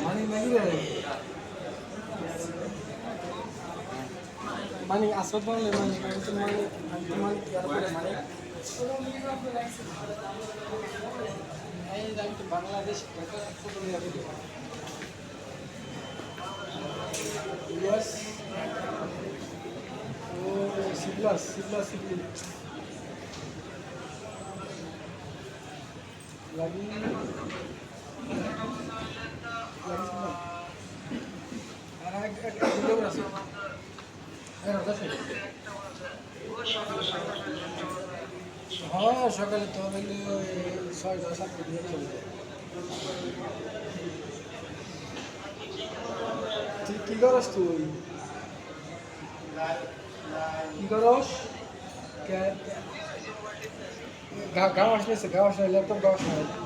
মানে মানে মানে আসত মানে মানে মানে মানে মানে বাংলাদেশ সিপ্লাস সিপ্লাস হ্যাঁ সকালে তো হইলে ছয়টা সাতটা দিয়ে চলে যায় তুই কি করস তুই? কি করস? क्या गाँव गाव असले गाव असले लॅपटॉप गाव